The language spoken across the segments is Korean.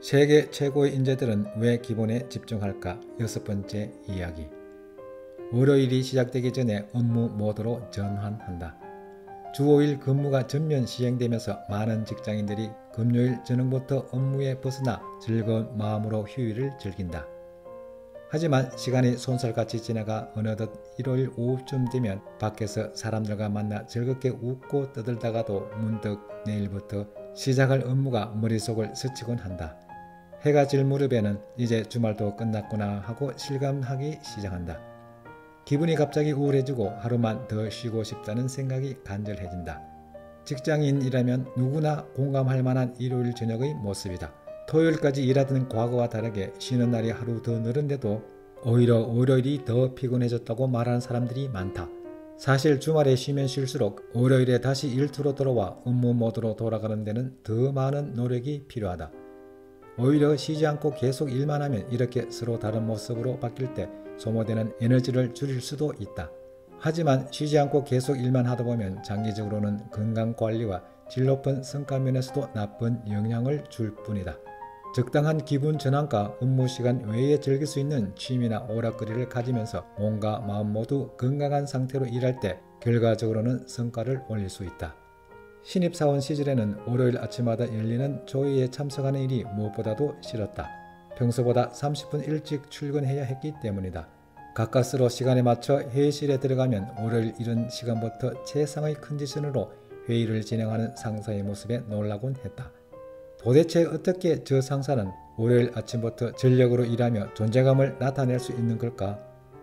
세계 최고의 인재들은 왜 기본에 집중할까? 여섯 번째 이야기. 월요일이 시작되기 전에 업무 모드로 전환한다. 주 5일 근무가 전면 시행되면서 많은 직장인들이 금요일 저녁부터 업무에 벗어나 즐거운 마음으로 휴일을 즐긴다. 하지만 시간이 손살같이 지나가 어느덧 일요일 오후쯤 되면 밖에서 사람들과 만나 즐겁게 웃고 떠들다가도 문득 내일부터 시작할 업무가 머릿속을 스치곤 한다. 해가 질 무렵에는 이제 주말도 끝났구나 하고 실감하기 시작한다. 기분이 갑자기 우울해지고 하루만 더 쉬고 싶다는 생각이 간절해진다. 직장인이라면 누구나 공감할 만한 일요일 저녁의 모습이다. 토요일까지 일하던 과거와 다르게 쉬는 날이 하루 더 늘은데도 오히려 월요일이 더 피곤해졌다고 말하는 사람들이 많다. 사실 주말에 쉬면 쉴수록 월요일에 다시 일투로 돌아와 업무 모드로 돌아가는 데는 더 많은 노력이 필요하다. 오히려 쉬지 않고 계속 일만 하면 이렇게 서로 다른 모습으로 바뀔 때 소모되는 에너지를 줄일 수도 있다. 하지만 쉬지 않고 계속 일만 하다 보면 장기적으로는 건강 관리와 질 높은 성과 면에서도 나쁜 영향을 줄 뿐이다. 적당한 기분 전환과 업무 시간 외에 즐길 수 있는 취미나 오락거리를 가지면서 몸과 마음 모두 건강한 상태로 일할 때 결과적으로는 성과를 올릴 수 있다. 신입사원 시절에는 월요일 아침마다 열리는 조회에 참석하는 일이 무엇보다도 싫었다. 평소보다 30분 일찍 출근해야 했기 때문이다. 가까스로 시간에 맞춰 회의실에 들어가면 월요일 이른 시간부터 최상의 컨디션으로 회의를 진행하는 상사의 모습에 놀라곤 했다. 도대체 어떻게 저 상사는 월요일 아침부터 전력으로 일하며 존재감을 나타낼 수 있는 걸까?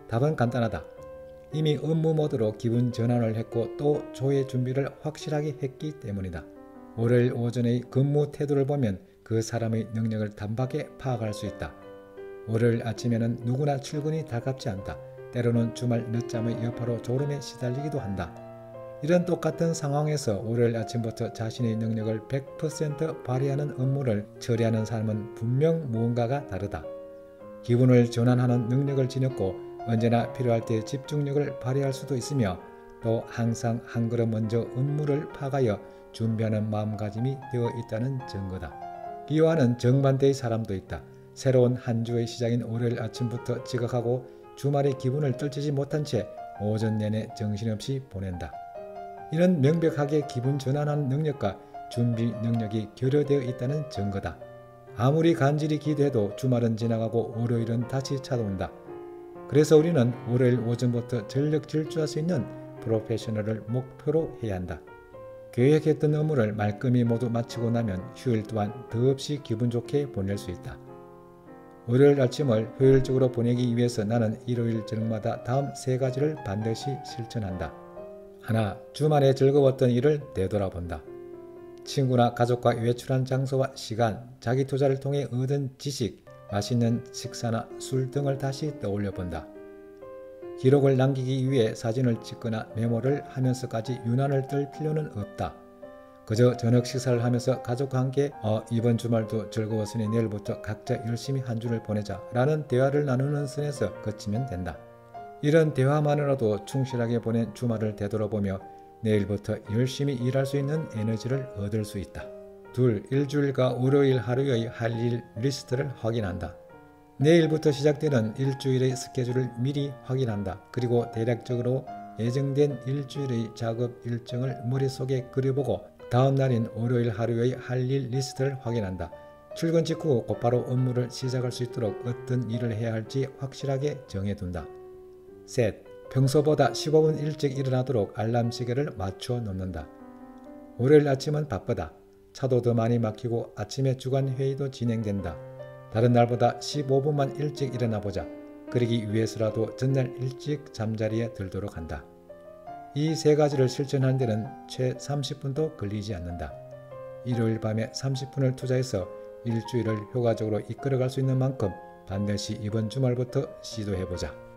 답은 간단하다. 이미 업무 모드로 기분 전환을 했고 또 조회 준비를 확실하게 했기 때문이다. 월요일 오전의 근무 태도를 보면 그 사람의 능력을 단박에 파악할 수 있다. 월요일 아침에는 누구나 출근이 달갑지 않다. 때로는 주말 늦잠의 여파로 졸음에 시달리기도 한다. 이런 똑같은 상황에서 월요일 아침부터 자신의 능력을 100% 발휘하는 업무를 처리하는 사람은 분명 무언가가 다르다. 기분을 전환하는 능력을 지녔고 언제나 필요할 때 집중력을 발휘할 수도 있으며 또 항상 한 걸음 먼저 업무를 파가여 준비하는 마음가짐이 되어 있다는 증거다. 이와는 정반대의 사람도 있다. 새로운 한 주의 시작인 월요일 아침부터 지각하고 주말에 기분을 떨치지 못한 채 오전 내내 정신없이 보낸다. 이는 명백하게 기분 전환하는 능력과 준비 능력이 결여되어 있다는 증거다. 아무리 간절히 기도해도 주말은 지나가고 월요일은 다시 찾아온다. 그래서 우리는 월요일 오전부터 전력 질주할 수 있는 프로페셔널을 목표로 해야 한다. 계획했던 업무를 말끔히 모두 마치고 나면 휴일 또한 더없이 기분 좋게 보낼 수 있다. 월요일 아침을 효율적으로 보내기 위해서 나는 일요일 저녁마다 다음 세 가지를 반드시 실천한다. 하나, 주말에 즐거웠던 일을 되돌아본다. 친구나 가족과 외출한 장소와 시간, 자기 투자를 통해 얻은 지식, 맛있는 식사나 술 등을 다시 떠올려 본다. 기록을 남기기 위해 사진을 찍거나 메모를 하면서까지 유난을 떨 필요는 없다. 그저 저녁 식사를 하면서 가족과 함께 어, 이번 주말도 즐거웠으니 내일부터 각자 열심히 한 주를 보내자 라는 대화를 나누는 선에서 그치면 된다. 이런 대화만으로도 충실하게 보낸 주말을 되돌아보며 내일부터 열심히 일할 수 있는 에너지를 얻을 수 있다. 둘, 일주일과 월요일 하루의 할 일 리스트를 확인한다. 내일부터 시작되는 일주일의 스케줄을 미리 확인한다. 그리고 대략적으로 예정된 일주일의 작업 일정을 머릿속에 그려보고 다음 날인 월요일 하루의 할 일 리스트를 확인한다. 출근 직후 곧바로 업무를 시작할 수 있도록 어떤 일을 해야 할지 확실하게 정해둔다. 셋. 평소보다 15분 일찍 일어나도록 알람 시계를 맞춰 놓는다. 월요일 아침은 바쁘다. 차도 더 많이 막히고 아침에 주간 회의도 진행된다. 다른 날보다 15분만 일찍 일어나 보자. 그러기 위해서라도 전날 일찍 잠자리에 들도록 한다. 이 세 가지를 실천하는 데는 최 30분도 걸리지 않는다. 일요일 밤에 30분을 투자해서 일주일을 효과적으로 이끌어갈 수 있는 만큼 반드시 이번 주말부터 시도해보자.